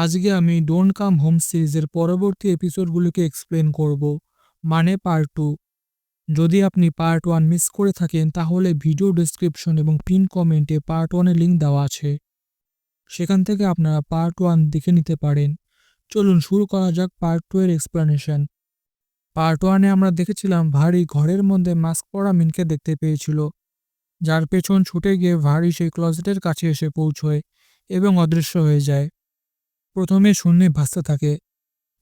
আজকে আমি don't come home সিরিজের পরবর্তী এপিসোডগুলোকে এক্সপ্লেন করব। মানে পার্ট টু যদি আপনি পার্ট ওয়ান মিস করে থাকেন, তাহলে ভিডিও ডেসক্রিপশন এবং পিন কমেন্টে পার্ট ওয়ানের লিঙ্ক দেওয়া আছে। সেখান থেকে আপনারা পার্ট ওয়ান দেখে নিতে পারেন। চলুন শুরু করা যাক পার্ট টু এর এক্সপ্লেনেশন পার্ট ওয়ানে আমরা দেখেছিলাম ভারী ঘরের মধ্যে মাস্ক পরা মিনকে দেখতে পেয়েছিল। যার পেছন ছুটে গিয়ে ভারী সেই ক্লজেটের কাছে এসে পৌঁছয় এবং অদৃশ্য হয়ে যায়। প্রথমে শূন্যে ভাসতে থাকে।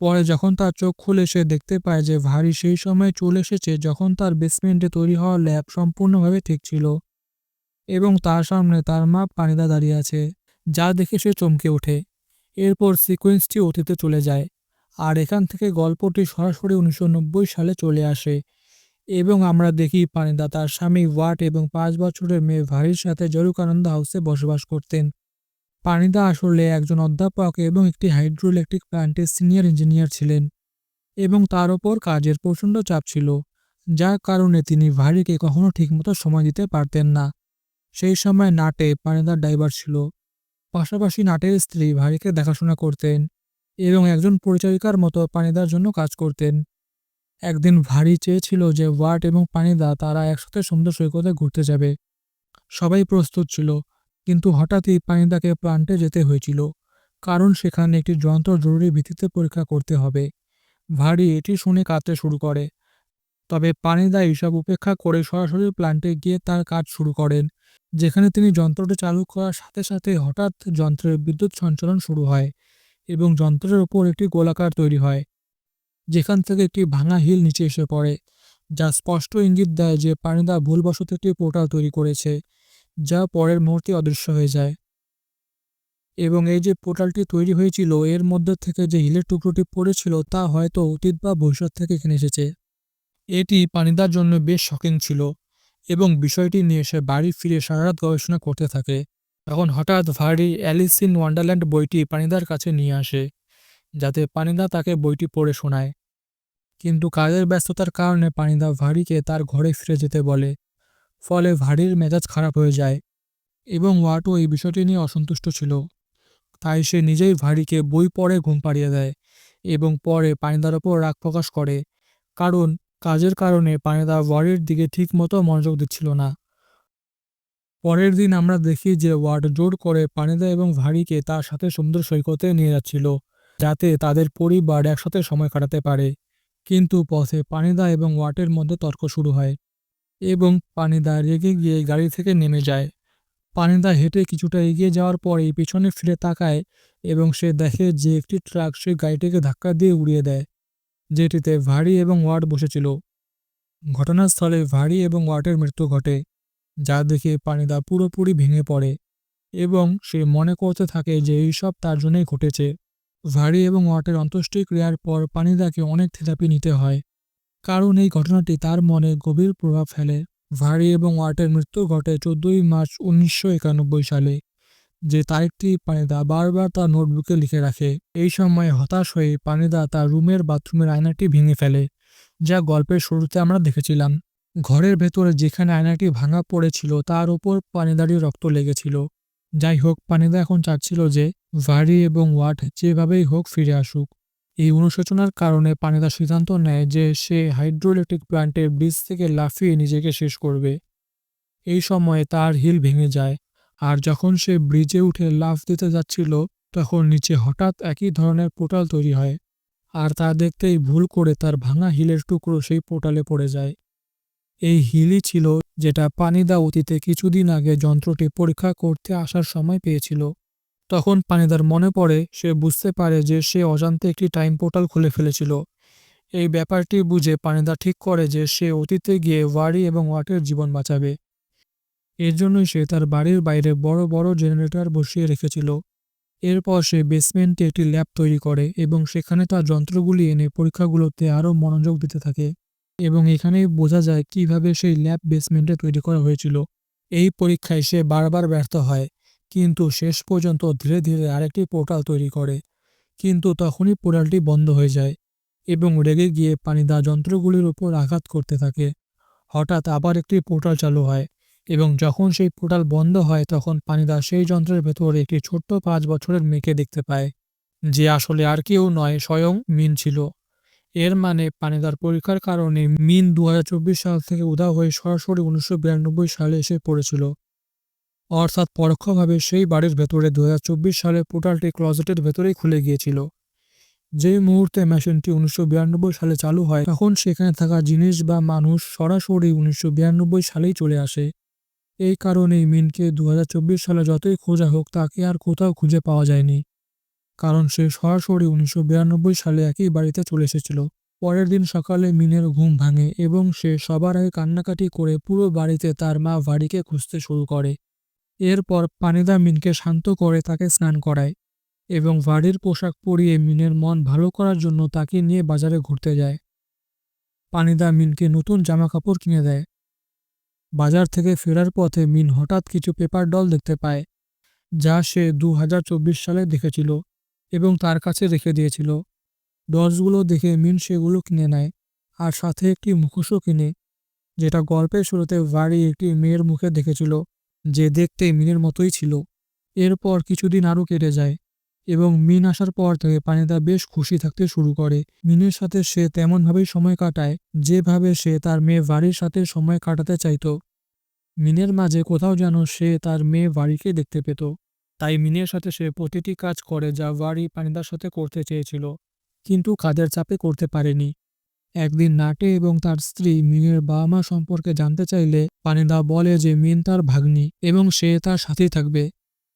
পরে যখন তার চোখ খুলে সে দেখতে পায় যে ভারী সেই সময় চলে এসেছে যখন তার বেসমেন্টে তৈরি হওয়া ল্যাব সম্পূর্ণভাবে ঠিক ছিল এবং তার সামনে তার মা পানিদা দাঁড়িয়ে আছে, যা দেখে সে চমকে ওঠে। এরপর সিকোয়েন্সটি অতীতে চলে যায় আর এখান থেকে গল্পটি সরাসরি উনিশশো নব্বই সালে চলে আসে এবং আমরা দেখি পানিদা তার স্বামী ওয়াট এবং পাঁচ বছরের মেয়ে ভারির সাথে জরুকানন্দ হাউসে বসবাস করতেন। পানিদা আসলে একজন অধ্যাপক এবং একটি হাইড্রো ইলেকট্রিক প্ল্যান্টের সিনিয়র ইঞ্জিনিয়ার ছিলেন এবং তার ওপর কাজের প্রচণ্ড চাপ ছিল, যার কারণে তিনি ভারিকে কখনো ঠিকমতো সময় দিতে পারতেন না। সেই সময় নাটে পানিদার ড্রাইভার ছিল। পাশাপাশি নাটের স্ত্রী ভারিকে দেখাশোনা করতেন এবং একজন পরিচারিকার মতো পানিদার জন্য কাজ করতেন। একদিন ভারী চেয়েছিল যে ওয়াট এবং পানিদা তারা একসাথে সুন্দর সৈকতে ঘুরতে যাবে। সবাই প্রস্তুত ছিল। কিন্তু হঠাৎই পানিদাকে প্লান্টে যেতে হয়েছিল, কারণ সেখানে একটি যন্ত্র জরুরি ভিত্তিতে পরীক্ষা করতে হবে। ভারী এটি শুনে কাঁদতে শুরু করে। তবে পানিদা এইসব উপেক্ষা করে সরাসরি প্লান্টে গিয়ে তার কাজ শুরু করেন, যেখানে তিনি যন্ত্রটি চালু করার সাথে সাথে হঠাৎ যন্ত্রের বিদ্যুৎ সঞ্চালন শুরু হয় এবং যন্ত্রের ওপর একটি গোলাকার তৈরি হয়, যেখান থেকে একটি ভাঙা হিল নিচে এসে পড়ে, যা স্পষ্ট ইঙ্গিত দেয় যে পানিদা ভুলবশত একটি পোর্টাল তৈরি করেছে। যা পরের মুহূর্তে অদৃশ্য হয়ে যায়। এবং এই যে পোর্টালটি তৈরি হয়েছিল, এর মধ্যে থেকে যে হিলের টুকরোটি পড়েছিল, তা হয়তো অতীত বা ভবিষ্যৎ থেকে এখানে এসেছে। এটি পানিদার জন্য বেশ শকিং ছিল এবং বিষয়টি নিয়ে সে বাড়ি ফিরে সারারাত গবেষণা করতে থাকে। তখন হঠাৎ ভারী অ্যালিস ইন ওয়ান্ডারল্যান্ড বইটি পানিদার কাছে নিয়ে আসে, যাতে পানিদা তাকে বইটি পড়ে শোনায়। কিন্তু কাজের ব্যস্ততার কারণে পানিদা ভারীকে তার ঘরে ফিরে যেতে বলে। ফলে ভারীর মেজাজ খারাপ হয়ে যায় এবং ওয়াটও এই বিষয়টি নিয়ে অসন্তুষ্ট ছিল। তাই সে নিজেই ভারীকে বই পড়ে ঘুম পাড়িয়ে দেয় এবং পরে পানিদার ওপর রাগ প্রকাশ করে, কারণ কাজের কারণে পানিদা ওয়ার্ডের দিকে ঠিক মতো মনোযোগ দিচ্ছিল না। পরের দিন আমরা দেখি যে ওয়ার্ড জোর করে পানিদা এবং ভারীকে তার সাথে সমুদ্র সৈকতে নিয়ে যাচ্ছিল, যাতে তাদের পরিবার একসাথে সময় কাটাতে পারে। কিন্তু পথে পানিদা এবং ওয়াটের মধ্যে তর্ক শুরু হয়। এবং পানিদা রেগে গিয়ে গাড়ি থেকে নেমে যায়। পানিদা হেঁটে কিছুটা এগিয়ে যাওয়ার পরেই পিছনে ফিরে তাকায় এবং সে দেখে যে একটি ট্রাক সে গাড়িটিকে ধাক্কা দিয়ে উড়িয়ে দেয়, যেটিতে ভারী এবং ওয়ার্ড বসেছিল। ঘটনাস্থলে ভারী এবং ওয়াটের মৃত্যু ঘটে, যা দেখে পানিদা পুরোপুরি ভেঙে পড়ে এবং সে মনে করতে থাকে যে এইসব তার জন্যই ঘটেছে। ভারী এবং ওয়াটের অন্ত্যেষ্টিক্রিয়ার পর পানিদাকে অনেক থেরাপি নিতে হয়। কারণ এই ঘটনাটি তার মনে গভীর প্রভাব ফেলে। ভারী এবং ওয়াটের মৃত্যু ঘটে চোদ্দই মার্চ উনিশশো একানব্বই সালে, যে তারিখটি পানিদা বারবার তার নোটবুকে লিখে রাখে। এই সময় হতাশ হয়ে পানিদা তার রুমের বাথরুমের আয়নাটি ভেঙে ফেলে, যা গল্পের শুরুতে আমরা দেখেছিলাম। ঘরের ভেতরে যেখানে আয়নাটি ভাঙা পড়েছিল, তার উপর পানিদারই রক্ত লেগেছিল। যাই হোক, পানিদা এখন চাচ্ছিল যে ভারি এবং ওয়াট যেভাবেই হোক ফিরে আসুক। এই অনুশোচনার কারণে পানিদা সিদ্ধান্ত নেয় যে সে হাইড্রো ইলেকট্রিক প্ল্যান্টের ব্রিজ থেকে লাফিয়ে নিজেকে শেষ করবে। এই সময়ে তার হিল ভেঙে যায় আর যখন সে ব্রিজে উঠে লাফ দিতে যাচ্ছিল, তখন নিচে হঠাৎ একই ধরনের পোর্টাল তৈরি হয় আর তা দেখতেই ভুল করে তার ভাঙা হিলের টুকরো সেই পোর্টালে পড়ে যায়। এই হিলই ছিল যেটা পানিদা অতীতে কিছুদিন আগে যন্ত্রটি পরীক্ষা করতে আসার সময় পেয়েছিল। তখন পানিদার মনে পড়ে, সে বুঝতে পারে যে সে অজান্তে একটি টাইম পোর্টাল খুলে ফেলেছিল। এই ব্যাপারটি বুঝে পানিদা ঠিক করে যে সে অতীতে গিয়ে ওয়ারি এবং ওয়াটের জীবন বাঁচাবে। এর জন্যই সে তার বাড়ির বাইরে বড় বড় জেনারেটর বসিয়ে রেখেছিল। এরপর সে বেসমেন্টে একটি ল্যাব তৈরি করে এবং সেখানে তার যন্ত্রগুলি এনে পরীক্ষাগুলোতে আরও মনোযোগ দিতে থাকে এবং এখানেই বোঝা যায় কীভাবে সেই ল্যাব বেসমেন্টে তৈরি করা হয়েছিল। এই পরীক্ষায় সে বারবার ব্যর্থ হয়। কিন্তু শেষ পর্যন্ত ধীরে ধীরে আরেকটি পোর্টাল তৈরি করে। কিন্তু তখনই পোর্টালটি বন্ধ হয়ে যায় এবং রেগে গিয়ে পানিদা যন্ত্রগুলির উপর আঘাত করতে থাকে। হঠাৎ আবার একটি পোর্টাল চালু হয় এবং যখন সেই পোর্টাল বন্ধ হয়, তখন পানিদা সেই যন্ত্রের ভেতরে একটি ছোট্ট পাঁচ বছরের মেয়েকে দেখতে পায়, যে আসলে আর কেউ নয়, স্বয়ং মিন ছিল। এর মানে পানিদার পরীক্ষার কারণে মিন দু হাজার চব্বিশ সাল থেকে উদা হয়ে সরাসরি উনিশশো বিরানব্বই সালে এসে পড়েছিল। অর্থাৎ পরোক্ষভাবে সেই বাড়ির ভেতরে দু হাজার চব্বিশ সালে পোর্টালটি ক্লজেটের ভেতরেই খুলে গিয়েছিল। যেই মুহূর্তে মেশিনটি উনিশশো বিরানব্বই সালে চালু হয়, তখন সেখানে থাকা জিনিস বা মানুষ সরাসরি উনিশশো বিরানব্বই সালেই চলে আসে। এই কারণেই মিনকে দু হাজার চব্বিশ সালে যতই খোঁজা হোক, তাকে আর কোথাও খুঁজে পাওয়া যায়নি। কারণ সে সরাসরি উনিশশো বিরানব্বই সালে একই বাড়িতে চলে এসেছিল। পরের দিন সকালে মিনের ঘুম ভাঙে এবং সে সবার আগে কান্নাকাটি করে পুরো বাড়িতে তার মা ভারিকে খুঁজতে শুরু করে। এরপর পানিদা মিনকে শান্ত করে তাকে স্নান করায় এবং ভারির পোশাক পরিয়ে মিনের মন ভালো করার জন্য তাকে নিয়ে বাজারে ঘুরতে যায়। পানিদা মিনকে নতুন জামা কাপড় কিনে দেয়। বাজার থেকে ফেরার পথে মিন হঠাৎ কিছু পেপার ডল দেখতে পায়, যা সে দু হাজার চব্বিশ সালে দেখেছিল এবং তার কাছে রেখে দিয়েছিল। ডলসগুলো দেখে মিন সেগুলো কিনে নেয় আর সাথে একটি মুখোশও কিনে, যেটা গল্পের শুরুতে বাড়ি একটি মেয়ের মুখে দেখেছিল। যে দেখতে মিনের মতোই ছিল। এরপর কিছুদিন আরও কেটে যায় এবং মিন আসার পর থেকে পানিদা বেশ খুশি থাকতে শুরু করে। মিনের সাথে সে তেমনভাবেই সময় কাটায় যেভাবে সে তার মেয়ে বাড়ির সাথে সময় কাটাতে চাইত। মিনের মাঝে কোথাও যেন সে তার মেয়ে বাড়িকে দেখতে পেত। তাই মিনের সাথে সে প্রতিটি কাজ করে যা বাড়ি পানিদার সাথে করতে চেয়েছিল, কিন্তু কাজের চাপে করতে পারেনি। একদিন নাটে এবং তার স্ত্রী মিনের বাবা মা সম্পর্কে জানতে চাইলে পানিদা বলে যে মিন তার ভাগ্নি এবং সে তার সাথেই থাকবে।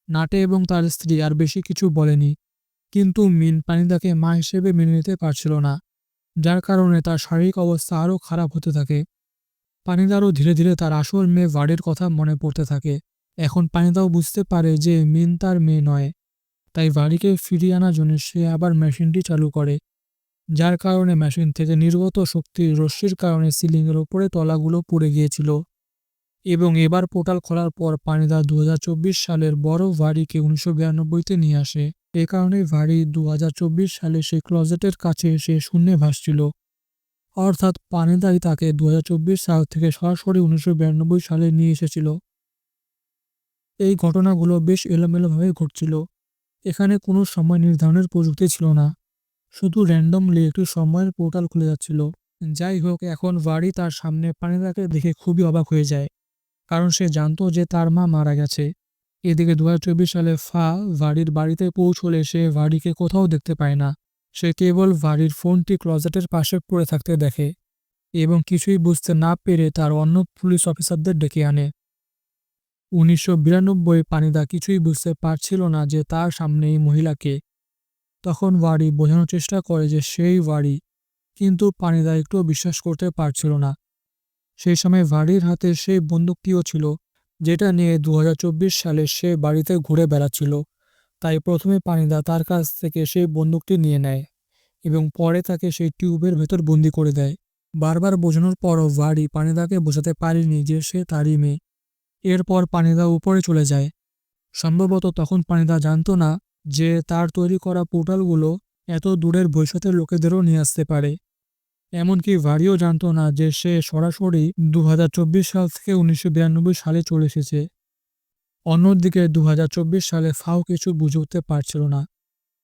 নাটে এবং তার স্ত্রী আর বেশি কিছু বলেনি। কিন্তু মিন পানিদাকে মা হিসেবে মেনে নিতে পারছিল না, যার কারণে তার শারীরিক অবস্থা আরও খারাপ হতে থাকে। পানিদারও ধীরে ধীরে তার আসল মেয়ে ভাড়ের কথা মনে পড়তে থাকে। এখন পানিদাও বুঝতে পারে যে মিন তার মেয়ে নয়, তাই বাড়িকে ফিরিয়ে আনার জন্য সে আবার মেশিনটি চালু করে। যার কারণে মেশিন থেকে নির্গত শক্তির রশ্মির কারণে সিলিংয়ের ওপরে তলাগুলো পড়ে গিয়েছিল এবং এবার পোর্টাল খোলার পর পানিদা দু হাজার চব্বিশ সালের বড় ভারিকে উনিশশো বিরানব্বইতে নিয়ে আসে। এ কারণে ভারি দু হাজার চব্বিশ সালে সেই ক্লজেটের কাছে সে শূন্যে ভাসছিল। অর্থাৎ পানিদাই তাকে দু হাজার চব্বিশ সাল থেকে সরাসরি উনিশশো বিরানব্বই সালে নিয়ে এসেছিল। এই ঘটনাগুলো বেশ এলোমেলোভাবে ঘটছিল। এখানে কোনো সময় নির্ধারণের প্রযুক্তি ছিল না। শুধু র্যান্ডমলি একটি সময়ের পোর্টাল খুলে যাচ্ছিল। যাই হোক, এখন বাড়ি তার সামনে পানিদাকে দেখে খুবই অবাক হয়ে যায়, কারণ সে জানতো যে তার মা মারা গেছে। এদিকে দু হাজার চব্বিশ সালে ফা ভাড়ির বাড়িতে পৌঁছলে সে ভাড়িকে কোথাও দেখতে পায় না। সে কেবল ভাড়ির ফোনটি ক্লজেটের পাশে পড়ে থাকতে দেখে এবং কিছুই বুঝতে না পেরে তার অন্য পুলিশ অফিসারদের ডেকে আনে। উনিশশো বিরানব্বই পানিদা কিছুই বুঝতে পারছিল না যে তার সামনে এই মহিলাকে তখন বাড়ি বোঝানোর চেষ্টা করে যে সেই বাড়ি কিন্তু পানিদা একটুও বিশ্বাস করতে পারছিল না। সেই সময় ভাড়ির হাতে সেই বন্দুকটিও ছিল, যেটা নিয়ে দু হাজার চব্বিশ সালে সে বাড়িতে ঘুরে বেড়াচ্ছিল। তাই প্রথমে পানিদা তার কাছ থেকে সেই বন্দুকটি নিয়ে নেয় এবং পরে তাকে সেই টিউবের ভেতর বন্দি করে দেয়। বারবার বোঝানোর পরও ভাড়ি পানিদাকে বোঝাতে পারেনি যে সে তারই মেয়ে। এরপর পানিদা উপরে চলে যায়। সম্ভবত তখন পানিদা জানতো না যে তার তৈরি করা পোর্টালগুলো এত দূরের ভবিষ্যতের লোকেদেরও নিয়ে আসতে পারে। এমনকি ভারিও জানত না যে সে সরাসরি দু হাজার চব্বিশ সাল থেকে উনিশশো বিরানব্বই সালে চলে এসেছে। অন্যদিকে দু হাজার চব্বিশ সালে ফাও কিছু বুঝে উঠতে পারছিল না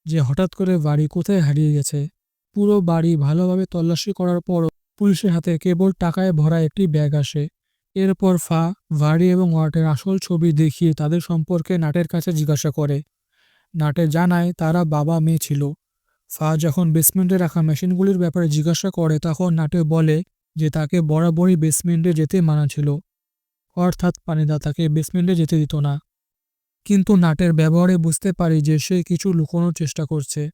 যে হঠাৎ করে বাড়ি কোথায় হারিয়ে গেছে। পুরো বাড়ি ভালোভাবে তল্লাশি করার পরও পুলিশের হাতে কেবল টাকায় ভরা একটি ব্যাগ আসে। এরপর ফা, ভারি এবং ওয়ার্টের আসল ছবি দেখিয়ে তাদের সম্পর্কে নাটের কাছে জিজ্ঞাসা করে। নাটে জানায় তারা বাবা মেয়ে ছিল। ফা যখন বেসমেন্টে রাখা মেশিনগুলির ব্যাপারে জিজ্ঞাসা করে, তখন নাটে বলে যে তাকে বরাবরই বেসমেন্টে যেতে মানা ছিল। অর্থাৎ পানিদা তাকে বেসমেন্টে যেতে দিত না। কিন্তু নাটের ব্যবহারে বুঝতে পারি যে সে কিছু লুকোনোর চেষ্টা করছে।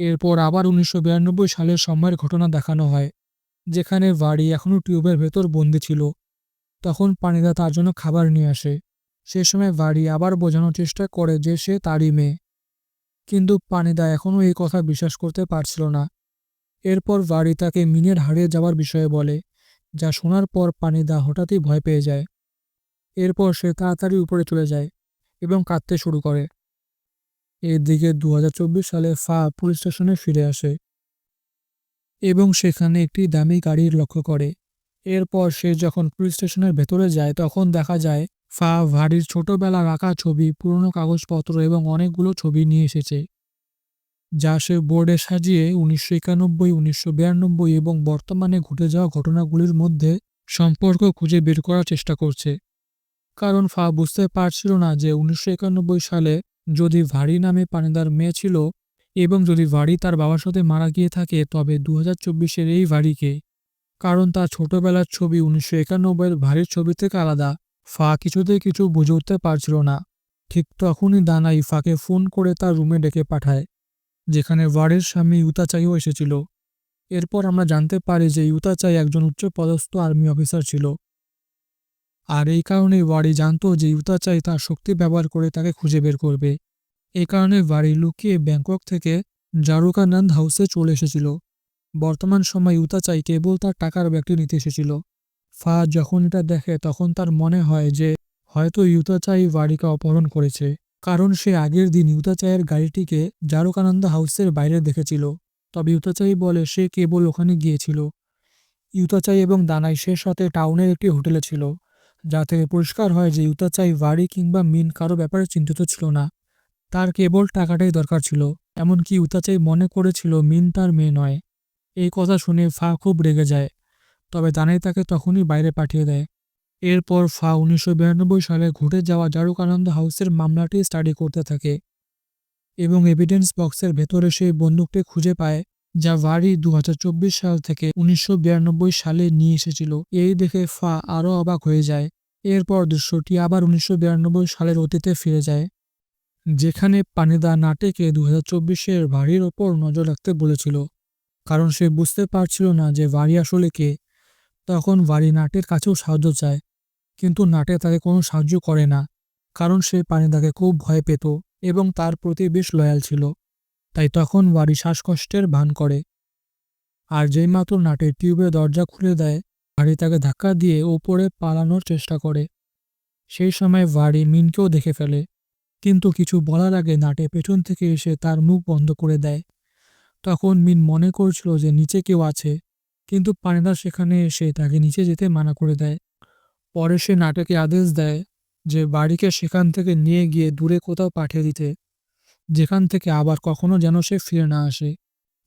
এরপর আবার উনিশশো বিরানব্বই সালের সময়ের ঘটনা দেখানো হয়, যেখানে বাড়ি এখনও টিউবের ভেতর বন্দি ছিল। তখন পানিদা তার জন্য খাবার নিয়ে আসে। সে সময় বাড়ি আবার বোঝানোর চেষ্টা করে যে সে তারই মেয়ে। কিন্তু পানিদা এখনও এই কথা বিশ্বাস করতে পারছিল না। এরপর বাড়ি তাকে মিনের হারিয়ে যাওয়ার বিষয়ে বলে, যা শোনার পর পানিদা হঠাৎই ভয় পেয়ে যায়। এরপর সে তাড়াতাড়ি উপরে চলে যায় এবং কাঁদতে শুরু করে। এদিকে দু সালে ফা পুলিশ স্টেশনে ফিরে আসে এবং সেখানে একটি দামি গাড়ির লক্ষ্য করে। এরপর সে যখন পুলিশ স্টেশনের ভেতরে যায়, তখন দেখা যায় ফা ভারির ছোটবেলার আঁকা ছবি, পুরনো কাগজপত্র এবং অনেকগুলো ছবি নিয়ে এসেছে, যা সে বোর্ডে সাজিয়ে উনিশশো একানব্বই, উনিশশো বিরানব্বই এবং বর্তমানে ঘটে যাওয়া ঘটনাগুলির মধ্যে সম্পর্ক খুঁজে বের করার চেষ্টা করছে। কারণ ফা বুঝতে পারছিল না যে উনিশশো একানব্বই সালে যদি ভারী নামে পানিদার মেয়ে ছিল এবং যদি ভারী তার বাবার সাথে মারা গিয়ে থাকে, তবে দু হাজার চব্বিশের এই ভারীকে, কারণ তার ছোটবেলার ছবি উনিশশো একানব্বইয়ের ভারীর ছবি থেকে আলাদা। ফা কিছুতেই কিছু বুঝে উঠতে পারছিল না, ঠিক তখনই দানাই ফাকে ফোন করে তার রুমে ডেকে পাঠায়, যেখানে ভারের স্বামী ইউতাচাইও এসেছিল। এরপর আমরা জানতে পারি যে ইউতাচাই একজন উচ্চপদস্থ আর্মি অফিসার ছিল। আর এই কারণেই ওয়ারি জানত যে ইউতাচাই তার শক্তি ব্যবহার করে তাকে খুঁজে বের করবে। এই কারণে ওয়ারি লুকিয়ে ব্যাংকক থেকে জারুকানন্দ হাউসে চলে এসেছিল। বর্তমান সময় ইউতাচাই কেবল তার টাকার ব্যাগটি নিতে এসেছিল। ফা যখন এটা দেখে তখন তার মনে হয় যে হয়তো ইউতাচাই ওয়ারিকে অপহরণ করেছে। কারণ সে আগের দিন ইউতাচাইয়ের গাড়িটিকে জারুকানন্দ হাউসের বাইরে দেখেছিল। তবে ইউতাচাই বলে সে কেবল ওখানে গিয়েছিল। ইউতাচাই এবং দানাই সে সাথে টাউনের একটি হোটেলে ছিল। যা থেকে পরিষ্কার হয় যে ইউতাচাই বাড়ি কিংবা মিন কারও ব্যাপারে চিন্তিত ছিল না। তার কেবল টাকাটাই দরকার ছিল। এমনকি ইউতাচাই মনে করেছিল মিন তার মেয়ে নয়। এই কথা শুনে ফা খুব রেগে যায়। তবে দানাই তাকে তখনই বাইরে পাঠিয়ে দেয়। এরপর ফা উনিশশো বিরানব্বই সালে ঘটে যাওয়া জারুকানন্দ হাউসের মামলাটি স্টাডি করতে থাকে এবং এভিডেন্স বক্সের ভেতরে সেই বন্দুকটি খুঁজে পায়, যা ভারি দু হাজার চব্বিশ সাল থেকে উনিশশো বিরানব্বই সালে নিয়ে এসেছিল। এই দেখে ফা আরও অবাক হয়ে যায়। এরপর দৃশ্যটি আবার উনিশশো বিরানব্বই সালের অতীতে ফিরে যায়, যেখানে পানিদা নাটেকে দু হাজার ভারির ওপর নজর রাখতে বলেছিল, কারণ সে বুঝতে পারছিল না যে ভারি আসলে কে। তখন ভারি নাটের কাছেও সাহায্য চায়, কিন্তু নাটে তাকে কোনো সাহায্য করে না, কারণ সে পানিদাকে খুব ভয় পেত এবং তার প্রতি বেশ লয়াল ছিল। তাই তখন বাড়ি শ্বাসকষ্টের ভান করে। আর যেই মাত্র নাটের টিউবের দরজা খুলে দেয়, বাড়ি তাকে ধাক্কা দিয়ে ওপরে পালানোর চেষ্টা করে। সেই সময় ভারী মিনকেও দেখে ফেলে, কিন্তু কিছু বলার আগে নাটে পেছন থেকে এসে তার মুখ বন্ধ করে দেয়। তখন মিন মনে করছিল যে নিচে কেউ আছে কিন্তু পানিদা সেখানে এসে তাকে নিচে যেতে মানা করে দেয়। পরে সে নাটকে আদেশ দেয় যে বাড়িকে সেখান থেকে নিয়ে গিয়ে দূরে কোথাও পাঠিয়ে দিতে, যেখান থেকে আবার কখনো যেন সে ফিরে না আসে।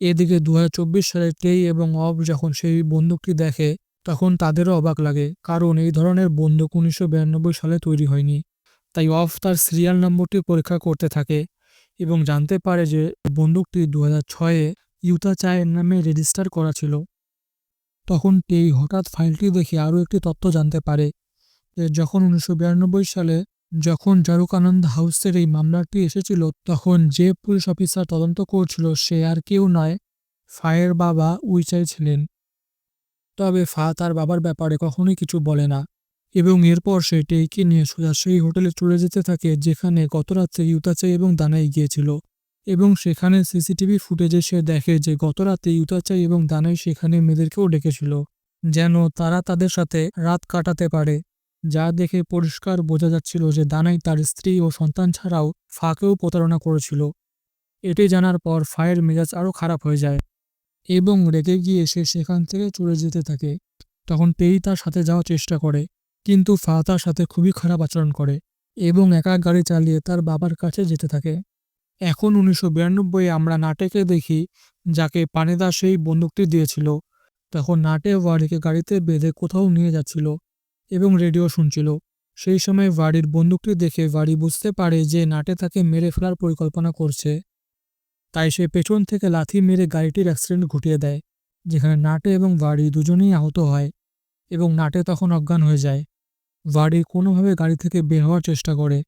এদিকে দু হাজার চব্বিশ সালে টেই এবং অফ যখন সেই বন্দুকটি দেখে, তখন তাদেরও অবাক লাগে, কারণ এই ধরনের বন্দুক উনিশশো বিরানব্বই সালে তৈরি হয়নি। তাই অফ তার সিরিয়াল নম্বরটি পরীক্ষা করতে থাকে এবং জানতে পারে যে বন্দুকটি দু হাজার ছয়ে ইউতা চায়ের নামে রেজিস্টার করা ছিল। তখন টেই হঠাৎ ফাইলটি দেখে আরও একটি তথ্য জানতে পারে যখন উনিশশো বিরানব্বই সালে যখন জারুকানন্দ হাউসের এই মামলাটি এসেছিল, তখন যে পুলিশ অফিসার তদন্ত করছিল সে আর কেউ নয়, ফায়ের বাবা উইচাই ছিলেন। তবে ফা তার বাবার ব্যাপারে কখনোই কিছু বলে না এবং এরপর সে টেইকে নিয়ে সোজা সেই হোটেলে চলে যেতে থাকে, যেখানে গত রাত্রে ইউতাচাই এবং দানাই গিয়েছিল। এবং সেখানে সিসিটিভি ফুটেজে সে দেখে যে গত রাতে ইউতাচাই এবং দানাই সেখানে মেয়েদেরকেও ডেকেছিল, যেন তারা তাদের সাথে রাত কাটাতে পারে। যা দেখে পরিষ্কার বোঝা যাচ্ছিল যে দানাই তার স্ত্রী ও সন্তান ছাড়াও ফাঁকেও প্রতারণা করেছিল। এটি জানার পর ফায়ের মেজাজ আরও খারাপ হয়ে যায় এবং রেগে গিয়ে সে সেখান থেকে চলে যেতে থাকে। তখন পেই তার সাথে যাওয়ার চেষ্টা করে, কিন্তু ফা তার সাথে খুবই খারাপ আচরণ করে এবং একা গাড়ি চালিয়ে তার বাবার কাছে যেতে থাকে। এখন উনিশশো বিরানব্বই আমরা নাটেকে দেখি যাকে পানিদা সেই বন্দুকটি দিয়েছিল। তখন নাটে ওয়ারিকে গাড়িতে বেঁধে কোথাও নিয়ে যাচ্ছিল এবং রেডিও শুনছিল। সেই সময় বাড়ির বন্দুকটি দেখে বাড়ি বুঝতে পারে যে নাটে তাকে মেরে ফেলার পরিকল্পনা করছে। তাই সে পেছন থেকে লাথি মেরে গাড়িটির অ্যাক্সিডেন্ট ঘটিয়ে দেয়, যেখানে নাটে এবং বাড়ি দুজনেই আহত হয় এবং নাটে তখন অজ্ঞান হয়ে যায়। বাড়ি কোনোভাবে গাড়ি থেকে বের হওয়ার চেষ্টা করে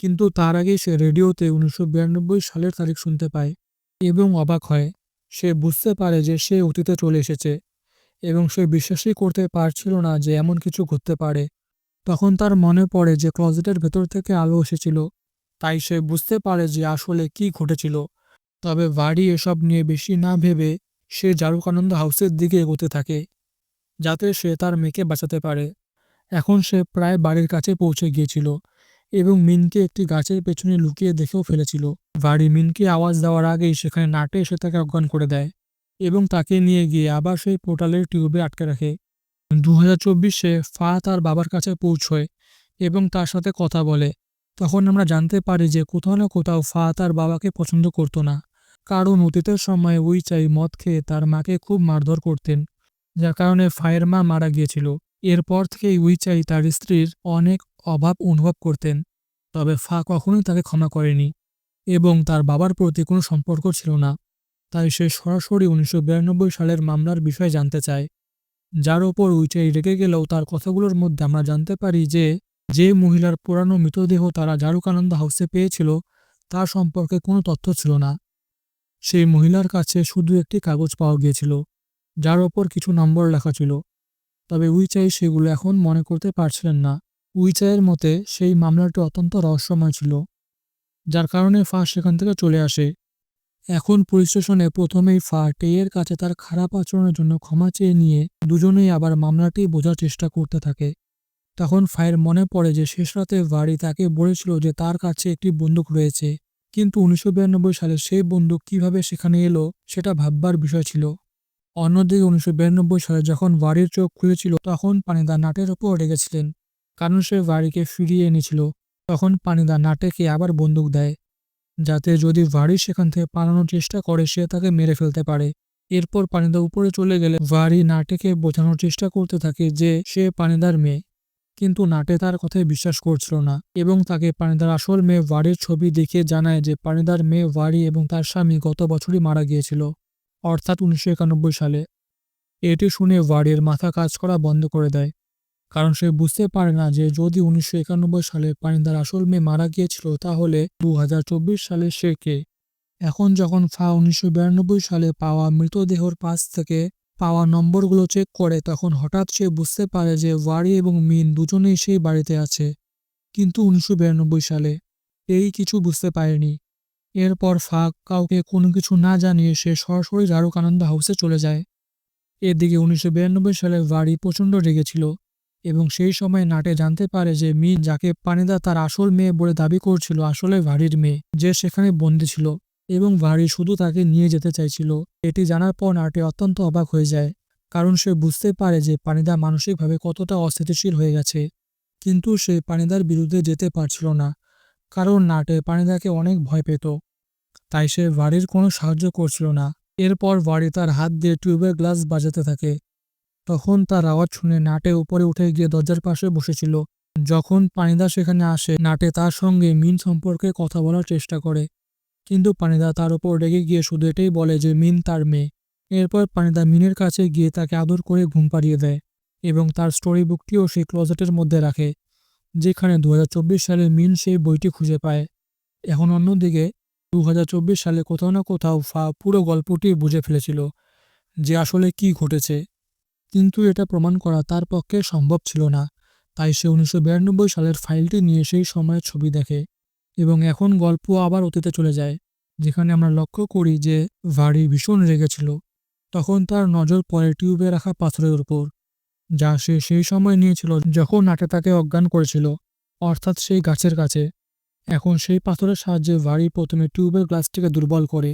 কিন্তু তার আগেই সে রেডিওতে উনিশশো বিরানব্বই সালের তারিখ শুনতে পায় এবং অবাক হয়। সে বুঝতে পারে যে সে অতীতে চলে এসেছে এবং সে বিশ্বাসই করতে পারছিল না যে এমন কিছু ঘটতে পারে। তখন তার মনে পড়ে যে ক্লজেটের ভেতর থেকে আলো এসেছিল, তাই সে বুঝতে পারে যে আসলে কি ঘটেছিল। তবে বাড়ি এসব নিয়ে বেশি না ভেবে সে জারুকানন্দ হাউসের দিকে এগোতে থাকে, যাতে সে তার মেয়েকে বাঁচাতে পারে। এখন সে প্রায় বাড়ির কাছে পৌঁছে গিয়েছিল। এবং মিনকে একটি গাছের পেছনে লুকিয়ে দেখেও ফেলেছিল। বাড়ি মিনকে আওয়াজ দেওয়ার আগেই সেখানে নাটে এসে তাকে অজ্ঞান করে দেয় এবং তাকে নিয়ে গিয়ে আবার সেই পোর্টালের টিউবে আটকে রাখে। দু হাজার চব্বিশে ফা তার বাবার কাছে পৌঁছয় এবং তার সাথে কথা বলে। তখন আমরা জানতে পারি যে কোথাও না কোথাও ফা তার বাবাকে পছন্দ করতো না। কারণ অতীতের সময় উইচাই মদ খেয়ে তার মাকে খুব মারধর করতেন, যার কারণে ফায়ের মা মারা গিয়েছিল। এরপর থেকেই উইচাই তার স্ত্রীর অনেক অভাব অনুভব করতেন, তবে ফা কখনোই তাকে ক্ষমা করেনি এবং তার বাবার প্রতি কোনো সম্পর্ক ছিল না। তাই সে সরাসরি উনিশশো বিরানব্বই সালের মামলার বিষয়ে জানতে চায়। যার ওপর উইচাই রেগে গেলেও তার কথাগুলোর মধ্যে আমরা জানতে পারি যে যে মহিলার পুরানো মৃতদেহ তারা জারুকানন্দ হাউসে পেয়েছিল তার সম্পর্কে কোনো তথ্য ছিল না। সেই মহিলার কাছে শুধু একটি কাগজ পাওয়া গিয়েছিল, যার ওপর কিছু নম্বর লেখা ছিল। তবে উইচাই সেগুলো এখন মনে করতে পারছিলেন না। উইচাইয়ের মতে সেই মামলাটি অত্যন্ত রহস্যময় ছিল, যার কারণে ফা সেখান থেকে চলে আসে। এখন পুলিশ স্টেশনে প্রথমেই ফা টেয়ের কাছে তার খারাপ আচরণের জন্য ক্ষমা চেয়ে নিয়ে দুজনেই আবার মামলাটি বোঝার চেষ্টা করতে থাকে। তখন ফায়ের মনে পড়ে যে শেষ রাতে বাড়ি তাকে বলেছিল যে তার কাছে একটি বন্দুক রয়েছে, কিন্তু উনিশশো বিরানব্বই সালে সেই বন্দুক কীভাবে সেখানে এলো সেটা ভাববার বিষয় ছিল। অন্যদিকে উনিশশো বিরানব্বই সালে যখন বাড়ির চোখ খুলেছিল তখন পানিদা নাটের ওপর রেগেছিলেন। কারণ সে বাড়িকে ফিরিয়ে এনেছিল। তখন পানিদা নাটেকে আবার বন্দুক দেয়। যাতে যদি ভারি সেখান থেকে পালানোর চেষ্টা করে, সে তাকে মেরে ফেলতে পারে। এরপর পানিদা উপরে চলে গেলে ভারি নাটেকে বোঝানোর চেষ্টা করতে থাকে যে সে পানিদার মেয়ে। কিন্তু নাটে তার কথায় বিশ্বাস করছিল না এবং তাকে পানিদার আসল মেয়ে ভারির ছবি দেখে জানায় যে পানিদার মেয়ে ভারি এবং তার স্বামী গত বছরই মারা গিয়েছিল, অর্থাৎ উনিশশো একানব্বই সালে। এটি শুনে ভারির মাথা কাজ করা বন্ধ করে দেয়। কারণ সে বুঝতে পারে না যে যদি উনিশশো একানব্বই সালে পানিদার আসল মেয়ে মারা গিয়েছিল, তাহলে দু হাজার চব্বিশ সালে সে কে? এখন যখন ফা উনিশশো বিরানব্বই সালে পাওয়া মৃতদেহর পাশ থেকে পাওয়া নম্বরগুলো চেক করে, তখন হঠাৎ সে বুঝতে পারে যে ওয়ারি এবং মিন দুজনেই সেই বাড়িতে আছে। কিন্তু উনিশশো বিরানব্বই সালে এই কিছু বুঝতে পারেনি। এরপর ফাঁক কাউকে কোনো কিছু না জানিয়ে সে সরাসরি রারুক আনন্দ হাউসে চলে যায়। এদিকে উনিশশো সালে বাড়ি প্রচণ্ড রেগেছিল এবং সেই সময় নাটে জানতে পারে যে মিন যাকে পানিদা তার আসল মেয়ে বলে দাবি করছিল, আসলে ভারির মেয়ে, যে সেখানে বন্দী ছিল এবং ভারি শুধু তাকে নিয়ে যেতে চাইছিল। এটি জানার পর নাটে অত্যন্ত অবাক হয়ে যায়, কারণ সে বুঝতে পারে যে পানিদা মানসিকভাবে কতটা অস্থিতিশীল হয়ে গেছে। কিন্তু সে পানিদার বিরুদ্ধে যেতে পারছিল না, কারণ নাটে পানিদাকে অনেক ভয় পেত। তাই সে ভারির কোনো সাহায্য করছিল না। এরপর ভারি তার হাত দিয়ে টিউবের গ্লাস বাজাতে থাকে। তখন তার আওয়াজ শুনে নাটে উপরে উঠে গিয়ে দরজার পাশে বসেছিল। যখন পানিদা সেখানে আসে, নাটে তার সঙ্গে মিন সম্পর্কে কথা বলার চেষ্টা করে। কিন্তু পানিদা তার ওপর রেগে গিয়ে শুধু এটাই বলে যে মিন তার মেয়ে। এরপর পানিদা মিনের কাছে গিয়ে তাকে আদর করে ঘুম পাড়িয়ে দেয় এবং তার স্টোরি বুকটিও সেই ক্লোজেটের মধ্যে রাখে, যেখানে দু হাজার চব্বিশ সালে মিন সেই বইটি খুঁজে পায়। এখন অন্যদিকে দু হাজার চব্বিশ সালে কোথাও না কোথাও ফা, পুরো গল্পটি বুঝে ফেলেছিল যে আসলে কি ঘটেছে। কিন্তু এটা প্রমাণ করা তার পক্ষে সম্ভব ছিল না। তাই সে উনিশশো বিরানব্বই সালের ফাইলটি নিয়ে সেই সময়ের ছবি দেখে এবং এখন গল্প আবার অতীতে চলে যায়, যেখানে আমরা লক্ষ্য করি যে ভারি ভীষণ রেগেছিল তখন তার নজর পড়ে টিউবে রাখা পাথরের উপর, যা সে সেই সময় নিয়েছিল যখন নাটে তাকে অজ্ঞান করেছিল, অর্থাৎ সেই গাছের কাছে। এখন সেই পাথরের সাহায্যে ভারি প্রথমে টিউবের গ্লাসটিকে দুর্বল করে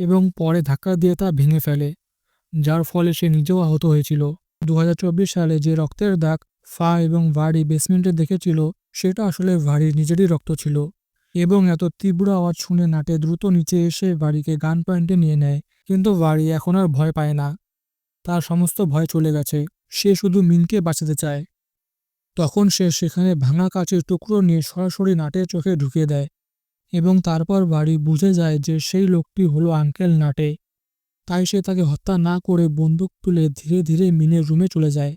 এবং পরে ধাক্কা দিয়ে তা ভেঙে ফেলে। যার ফলে সে নিজেও আহত হয়েছিল। দু হাজার চব্বিশ সালে যে রক্তের দাগ ফা এবং ভারি বেসমেন্টে দেখেছিল, সেটা আসলে ভারির নিজেরই রক্ত ছিল এবং এত তীব্র আওয়াজ শুনে নাটে দ্রুত নিচে এসে বাড়িকে গান পয়েন্টে নিয়ে নেয়, কিন্তু বাড়ি এখন আর ভয় পায় না। তার সমস্ত ভয় চলে গেছে, সে শুধু মিনকে বাঁচাতে চায়। তখন সে সেখানে ভাঙা কাচের টুকরো নিয়ে সরাসরি নাটের চোখে ঢুকিয়ে দেয় এবং তারপর বাড়ি বুঝে যায় যে সেই লোকটি হলো আঙ্কেল নাটে। তাই সে তাকে হত্যা না করে বন্দুক তুলে ধীরে ধীরে মিনের রুমে চলে যায়।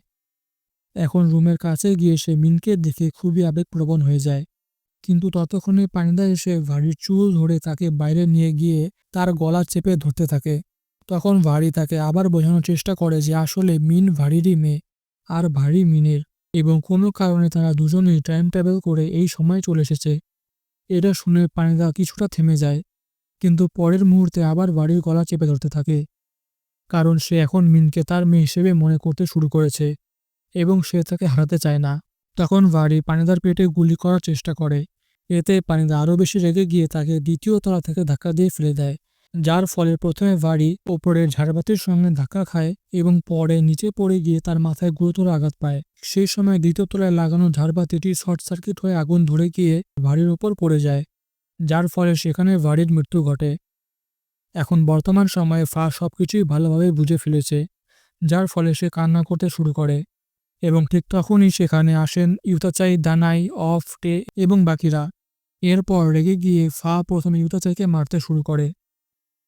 এখন রুমের কাছে গিয়ে সে মিনকে দেখে খুবই আবেগপ্রবণ হয়ে যায়। কিন্তু ততক্ষণে পানিদা এসে ভারির চুল ধরে তাকে বাইরে নিয়ে গিয়ে তার গলা চেপে ধরতে থাকে। তখন ভারি তাকে আবার বোঝানোর চেষ্টা করে যে আসলে মিন ভারিরই মেয়ে আর ভারি মিনের এবং কোনো কারণে তারা দুজনেই টাইম ট্রাভেল করে এই সময় চলে এসেছে। এটা শুনে পানিদা কিছুটা থেমে যায়। কিন্তু পরের মুহূর্তে আবার বাড়ির গলা চেপে ধরতে থাকে। কারণ সে এখন মিনকে তার মেয়ে হিসেবে মনে করতে শুরু করেছে এবং সে তাকে হারাতে চায় না। তখন বাড়ি পানিদার পেটে গুলি করার চেষ্টা করে। এতে পানিদা আরও বেশি রেগে গিয়ে তাকে দ্বিতীয় তলা থেকে ধাক্কা দিয়ে ফেলে দেয়। যার ফলে প্রথমে বাড়ি ওপরের ঝাড়বাতির সঙ্গে ধাক্কা খায় এবং পরে নিচে পড়ে গিয়ে তার মাথায় গুরুতর আঘাত পায়। সেই সময় দ্বিতীয় তলায় লাগানো ঝাড়বাতিটি শর্ট সার্কিট হয়ে আগুন ধরে গিয়ে বাড়ির ওপর পড়ে যায়। যার ফলে সেখানে বাড়ির মৃত্যু ঘটে। এখন বর্তমান সময়ে ফা সবকিছুই ভালোভাবে বুঝে ফেলেছে, যার ফলে সে কান্না করতে শুরু করে। এবং ঠিক তখনই সেখানে আসেন ইউতাচাই, দানাই, অফ, টে এবং বাকিরা। এরপর রেগে গিয়ে ফা প্রথমে ইউতাচাইকে মারতে শুরু করে।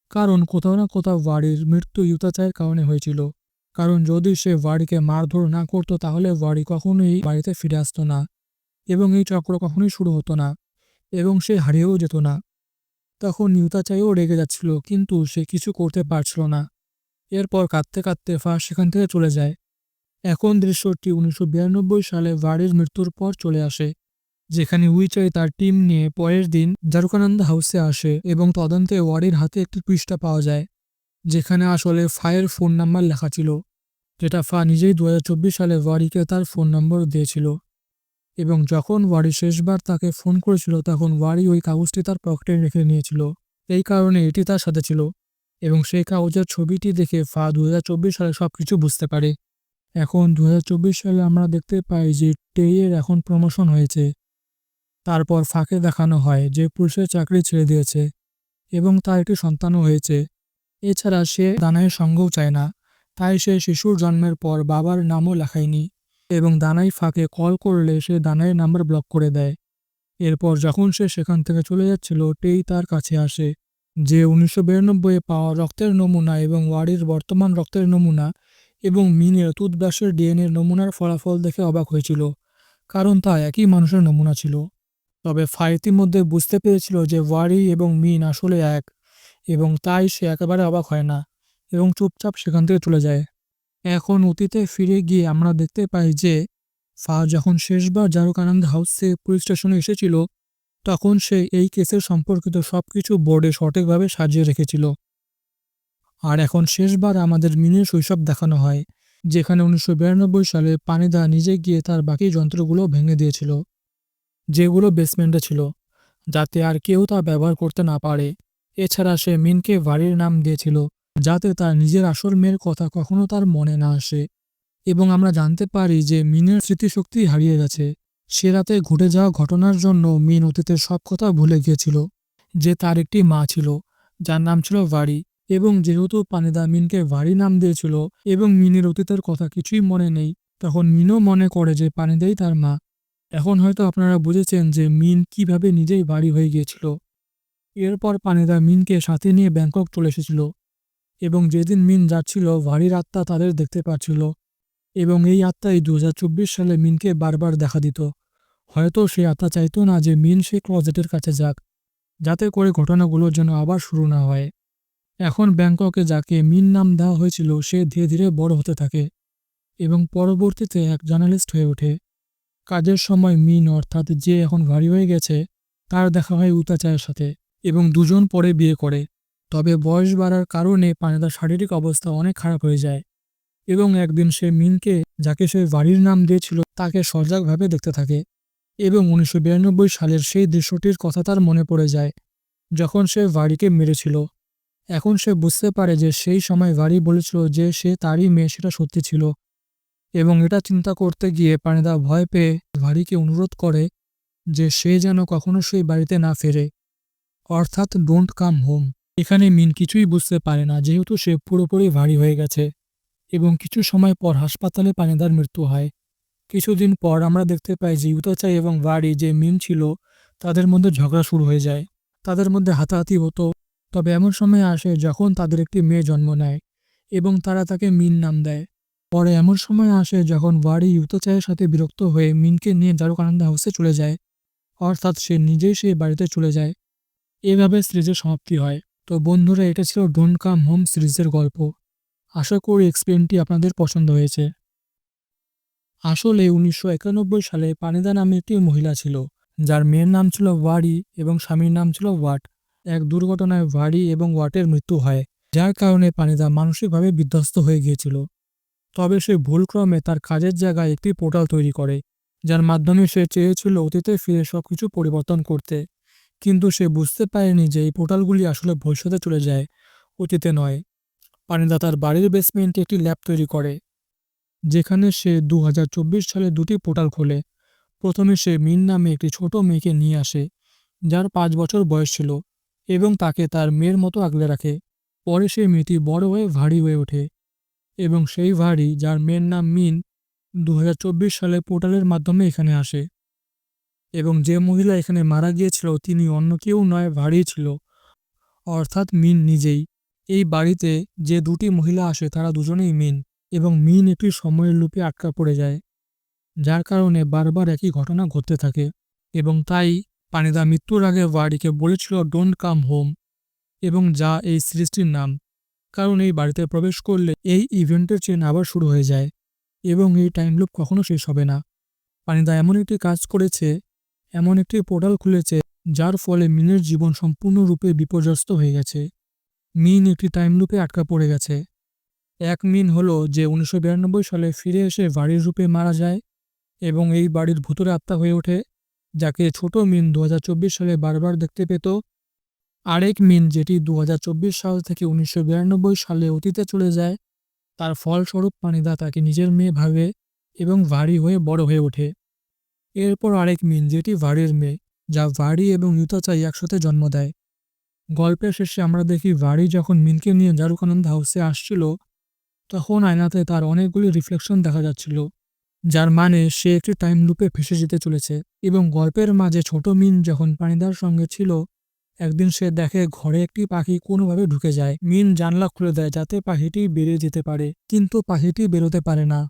কারণ কোথাও না কোথাও ওয়ারির মৃত্যু ইউতাচাইয়ের কারণে হয়েছিল। কারণ যদি সে ওয়ারিকে মারধর না করতো, তাহলে ওয়ারি কখনোই বাড়িতে ফিরে আসতো না। এবং এই চক্র কখনোই শুরু হতো না। এবং সে হারিয়েও যেত না। তখন ইউতাচাইও রেগে যাচ্ছিল, কিন্তু সে কিছু করতে পারছিল না। এরপর কাঁদতে কাঁদতে ফা সেখান থেকে চলে যায়। এখন দৃশ্যটি উনিশশো বিরানব্বই সালে ওয়ারির মৃত্যুর পর চলে আসে, যেখানে উইচাই তার টিম নিয়ে পরের দিন জারুকানন্দ হাউসে আসে এবং তদন্তে ওয়ারির হাতে একটি পৃষ্ঠা পাওয়া যায়, যেখানে আসলে ফায়ের ফোন নাম্বার লেখা ছিল, যেটা ফা নিজেই দু হাজার চব্বিশ সালে ওয়ারিকে তার ফোন নম্বর দিয়েছিল। এবং যখন ওয়ারি শেষবার তাকে ফোন করেছিল, তখন ওয়ারি ওই কাগজটি তার পকেটে রেখে নিয়েছিল। এই কারণে এটি তার সাথে ছিল এবং সেই কাগজের ছবিটি দেখে ফা দু হাজার চব্বিশ সালে সব কিছু বুঝতে পারে। এখন দু হাজার চব্বিশ সালে আমরা দেখতে পাই যে টেইয়ের এখন প্রমোশন হয়েছে। তারপর ফাঁকে দেখানো হয় যে পুলিশের চাকরি ছেড়ে দিয়েছে এবং তার একটি সন্তানও হয়েছে। এছাড়া সে দানাইয়ের সঙ্গও চায় না, তাই সে শিশুর জন্মের পর বাবার নামও লেখায়নি। এবং দানাই ফাঁকে কল করলে সে দানাইয়ের নাম্বার ব্লক করে দেয়। এরপর যখন সে সেখান থেকে চলে যাচ্ছিল, টেই তার কাছে আসে, যে উনিশশো বিরানব্বইয়ে পাওয়া রক্তের নমুনা এবং ওয়ারির বর্তমান রক্তের নমুনা এবং মিনের টুথব্রাশের ডিএনএর নমুনার ফলাফল দেখে অবাক হয়েছিল, কারণ তা একই মানুষের নমুনা ছিল। তবে ফা ইতিমধ্যে বুঝতে পেরেছিল যে ওয়ারি এবং মিন আসলে এক, এবং তাই সে একেবারে অবাক হয় না, এবং চুপচাপ সেখান থেকে চলে যায়। এখন অতীতে ফিরে গিয়ে আমরা দেখতে পাই যে ফা যখন শেষবার জারুকানন্দ হাউসে পুলিশ স্টেশনে এসেছিল, তখন সে এই কেসের সম্পর্কিত সব কিছু বোর্ডে সঠিকভাবে সাজিয়ে রেখেছিল। আর এখন শেষবার আমাদের মিনের শৈশব দেখানো হয়, যেখানে উনিশশো বিরানব্বই সালে পানিদা নিজে গিয়ে তার বাকি যন্ত্রগুলো ভেঙে দিয়েছিল, যেগুলো বেসমেন্টে ছিল, যাতে আর কেউ তা ব্যবহার করতে না পারে। এছাড়া সে মিনকে বাড়ির নাম দিয়েছিল যাতে তার নিজের আসল মেয়ের কথা কখনো তার মনে না আসে। এবং আমরা জানতে পারি যে মিনের স্মৃতিশক্তি হারিয়ে গেছে। সে রাতে ঘটে যাওয়া ঘটনার জন্য মিন অতীতের সব কথা ভুলে গিয়েছিল, যে তার একটি মা ছিল, যার নাম ছিল বাড়ি এবং যেহেতু পানিদা মিনকে বাড়ি নাম দিয়েছিল এবং মিনের অতীতের কথা কিছুই মনে নেই, তখন মিনও মনে করে যে পানিদাই তার মা। এখন হয়তো আপনারা বুঝেছেন যে মিন কীভাবে নিজেই বাড়ি হয়ে গিয়েছিল। এরপর পানিদা মিনকে সাথে নিয়ে ব্যাংকক চলে এসেছিল। এবং যেদিন মিন যাচ্ছিল, ভারীর আত্মা তাদের দেখতে পাচ্ছিল। এবং এই আত্মাই দু হাজার চব্বিশ সালে মিনকে বারবার দেখা দিত। হয়তো সে আত্মা চাইতো না যে মিন সেই ক্লজেটের কাছে যাক, যাতে করে ঘটনাগুলোর জন্য আবার শুরু না হয়। এখন ব্যাংককে যাকে মিন নাম দেওয়া হয়েছিল, সে ধীরে ধীরে বড় হতে থাকে এবং পরবর্তীতে এক জার্নালিস্ট হয়ে ওঠে। কাজের সময় মিন, অর্থাৎ যে এখন ভারী হয়ে গেছে, তার দেখা হয় উতাচায়ের সাথে এবং দুজন পরে বিয়ে করে। তবে বয়স বাড়ার কারণে পানেদার শারীরিক অবস্থা অনেক খারাপ হয়ে যায় এবং একদিন সে মিনকে, যাকে সে বাড়ির নাম দিয়েছিল, তাকে সজাগভাবে দেখতে থাকে এবং উনিশশো বিরানব্বই সালের সেই দৃশ্যটির কথা তার মনে পড়ে যায় যখন সে বাড়িকে মেরেছিল। এখন সে বুঝতে পারে যে সেই সময় বাড়ি বলেছিল যে সে তারই মেয়ে, সেটা সত্যি ছিল এবং এটা চিন্তা করতে গিয়ে পানিদা ভয় পেয়ে ভারিকে অনুরোধ করে যে সে যেন কখনো সেই বাড়িতে না ফেরে। অর্থাৎ ডোন্ট কাম হোম। এখানে মিন কিছুই বুঝতে পারে না, যেহেতু সে পুরোপুরি ভারী হয়ে গেছে এবং কিছু সময় পর হাসপাতালে পানিদার মৃত্যু হয়। কিছুদিন পর আমরা দেখতে পাই যে ইউতাচাই এবং বাড়ি যে মিন ছিল, তাদের মধ্যে ঝগড়া শুরু হয়ে যায়। তাদের মধ্যে হাতাহাতি হতো। তবে এমন সময় আসে যখন তাদের একটি মেয়ে জন্ম নেয় এবং তারা তাকে মিন নাম দেয়। পরে এমন সময় আসে যখন বাড়ি ইউতোচায়ের সাথে বিরক্ত হয়ে মিনকে নিয়ে জারুকানন্দ হাউসে চলে যায়। অর্থাৎ সে নিজেই সেই বাড়িতে চলে যায়। এভাবে সিরিজের সমাপ্তি হয়। তো বন্ধুরা, এটা ছিল ডোন্ট কাম হোম সিরিজের গল্প। আশা করি এক্সপ্লেনটি আপনাদের পছন্দ হয়েছে। আসলে উনিশশো একানব্বই সালে পানিদা নামে একটি মহিলা ছিল, যার মেয়ের নাম ছিল ওয়ারি এবং স্বামীর নাম ছিল ওয়াট। এক দুর্ঘটনায় ওয়ারি এবং ওয়াটের মৃত্যু হয়, যার কারণে পানিদা মানসিকভাবে বিধ্বস্ত হয়ে গিয়েছিল। তবে সে ভুলক্রমে তার কাজের জায়গায় একটি পোর্টাল তৈরি করে, যার মাধ্যমে সে চেয়েছিল অতীতে ফিরে সবকিছু পরিবর্তন করতে। কিন্তু সে বুঝতে পারেনি যে এই পোর্টালগুলি আসলে ভবিষ্যতে চলে যায়, অতীতে নয়। পানিদা তার বাড়ির বেসমেন্টে একটি ল্যাব তৈরি করে, যেখানে সে দু হাজার চব্বিশ সালে দুটি পোর্টাল খোলে। প্রথমে সে মিন নামে একটি ছোট মেয়েকে নিয়ে আসে, যার পাঁচ বছর বয়স ছিল, এবং তাকে তার মেয়ের মতো আগলে রাখে। পরে সেই মেয়েটি বড় হয়ে ভারী হয়ে ওঠে, এবং সেই ভারী, যার মেয়ের নাম মিন দু হাজার চব্বিশ সালে পোর্টালের মাধ্যমে এখানে আসে। এবং যে মহিলা এখানে মারা গিয়েছিল, তিনি অন্য কেউ নয় ভারী ছিল। অর্থাৎ মিন নিজেই। এই বাড়িতে যে দুটি মহিলা আসে, তারা দুজনেই মিন এবং মিন একটি সময়ের লুপে আটকা পড়ে যায়, যার কারণে বারবার একই ঘটনা ঘটতে থাকে এবং তাই পানিদা মৃত্যুর আগে ওয়ারিকে বলেছিল ডোন্ট কাম হোম এবং যা এই সিরিজটির নাম। কারণ এই বাড়িতে প্রবেশ করলে এই ইভেন্টের চেন আবার শুরু হয়ে যায় এবং এই টাইম লুপ কখনো শেষ হবে না। পানিদা এমন একটি কাজ করেছে এমন একটি পোর্টাল খুলেছে, যার ফলে মিনের জীবন সম্পূর্ণরূপে বিপর্যস্ত হয়ে গেছে। মিন একটি টাইম লুপে আটকা পড়ে গেছে। এক মিন হলো যে উনিশশো বিরানব্বই সালে ফিরে এসে বাড়ির রূপে মারা যায় এবং এই বাড়ির ভূতরে আত্মা হয়ে ওঠে, যাকে ছোট মিন দু হাজার চব্বিশ সালে বারবার দেখতে পেত। আরেক মিন যেটি দু হাজার চব্বিশ সাল থেকে উনিশশো বিরানব্বই সালে অতীতে চলে যায়, তার ফলস্বরূপ পানিদা তাকে নিজের মেয়ে ভাবে এবং ভারী হয়ে বড় হয়ে ওঠে। এরপর আরেক মিন যেটি ভারির মেয়ে, যা ভারী এবং ইউতাচাই একসাথে জন্ম দেয়। গল্পের শেষে আমরা দেখি ভারী যখন মিনকে নিয়ে জারুকানন্দ হাউসে আসছিল, তখন আয়নাতে তার অনেকগুলি রিফ্লেকশন দেখা যাচ্ছিল, যার মানে সে একটি টাইম লুপে ফেসে যেতে চলেছে এবং গল্পের মাঝে ছোট মিন যখন পানিদার সঙ্গে ছিল, একদিন সে দেখে ঘরে একটি পাখি কোনোভাবে ঢুকে যায়। মিন জানলা খুলে দেয় যাতে পাখিটি বেরিয়ে যেতে পারে, কিন্তু পাখিটি বেরোতে পারে না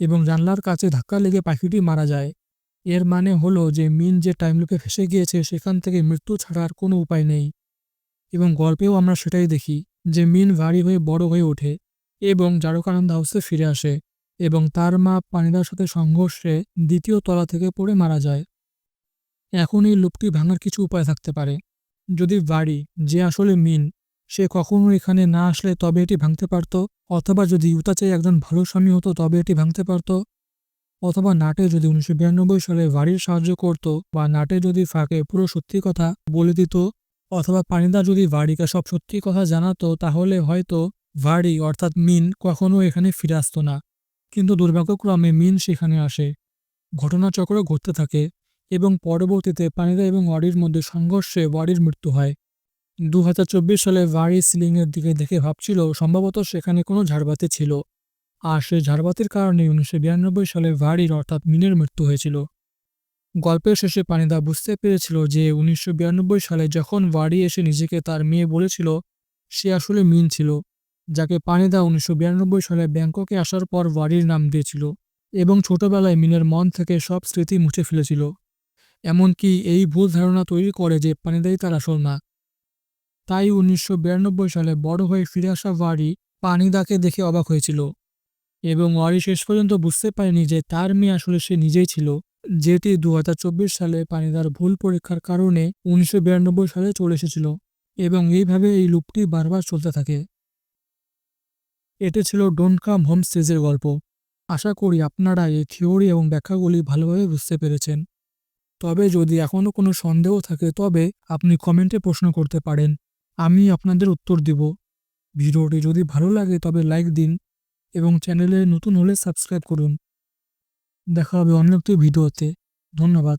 এবং জানলার কাছে ধাক্কা লেগে পাখিটি মারা যায়। এর মানে হলো যে মিন যে টাইম লুপে ফেসে গিয়েছে, সেখান থেকে মৃত্যু ছাড়া আর কোনো উপায় নেই। এবং গল্পেও আমরা সেটাই দেখি যে মিন ভারী হয়ে বড় হয়ে ওঠে এবং জারকানন্দ হাউসে ফিরে আসে এবং তার মা পানিদার সাথে সংঘর্ষে দ্বিতীয় তলা থেকে পড়ে মারা যায়। এখন এই লুপটি ভাঙার কিছু উপায় থাকতে পারে। যদি বাড়ি যে আসলে মিন, সে কখনো এখানে না আসলে তবে এটি ভাঙতে পারত, অথবা যদি ইউতাচাই একজন ভালো স্বামী হতো তবে এটি ভাঙতে পারত অথবা নাটে যদি উনিশশো বিরানব্বই সালে বাড়ির সাহায্য করত বা নাটে যদি ফাঁকে পুরো সত্যি কথা বলে দিত অথবা পানিদা যদি বাড়িকে সব সত্যি কথা জানাতো, তাহলে হয়তো ভারি অর্থাৎ মিন কখনো এখানে ফিরে আসতো না। কিন্তু দুর্ভাগ্যক্রমে মিন সেখানে আসে। ঘটনাচক্র ঘটতে থাকে এবং পরবর্তীতে পানিদা এবং ওয়ারির মধ্যে সংঘর্ষে ওয়ারির মৃত্যু হয়। দু হাজার চব্বিশ সালে ওয়ারি সিলিংয়ের দিকে দেখে ভাবছিল, সম্ভবত সেখানে কোনো ঝাড়বাতি ছিল। আর সেই ঝাড়বাতির কারণে উনিশশো বিরানব্বই সালে ভারির অর্থাৎ মিনের মৃত্যু হয়েছিল। গল্পের শেষে পানিদা বুঝতে পেরেছিল যে উনিশশো বিরানব্বই সালে যখন ওয়ারি এসে নিজেকে তার মেয়ে বলেছিল, সে আসলে মিন ছিল, যাকে পানিদা উনিশশো বিরানব্বই সালে ব্যাংককে আসার পর ওয়ারির নাম দিয়েছিল এবং ছোটবেলায় মিনের মন থেকে সব স্মৃতি মুছে ফেলেছিল। এমনকি এই ভুল ধারণা তৈরি করে যে পানিদাই তার আসল না তাই উনিশশো বিরানব্বই সালে বড় হয়ে ফিরে আসা ওয়ারি পানিদাকে দেখে অবাক হয়েছিল। এবং ওয়ারি শেষ পর্যন্ত বুঝতে পারেনি যে তার মেয়ে আসলে সে নিজেই ছিল, যেটি দু হাজার চব্বিশ সালে পানিদার ভুল পরীক্ষার কারণে উনিশশো বিরানব্বই সালে চলে এসেছিল এবং এইভাবে এই লুপটি বারবার চলতে থাকে। এটি ছিল ডোন্ট কাম হোম সিরিজের গল্প। আশা করি আপনারা এই থিওরি এবং ব্যাখ্যাগুলি ভালোভাবে বুঝতে পেরেছেন। তবে যদি এখনও কোনো সন্দেহ থাকে, তবে আপনি কমেন্টে প্রশ্ন করতে পারেন। আমি আপনাদের উত্তর দিব। ভিডিওটি যদি ভালো লাগে, তবে লাইক দিন। এবং চ্যানেলে নতুন হলে সাবস্ক্রাইব করুন। দেখা হবে অন্য একটি ভিডিওতে। ধন্যবাদ।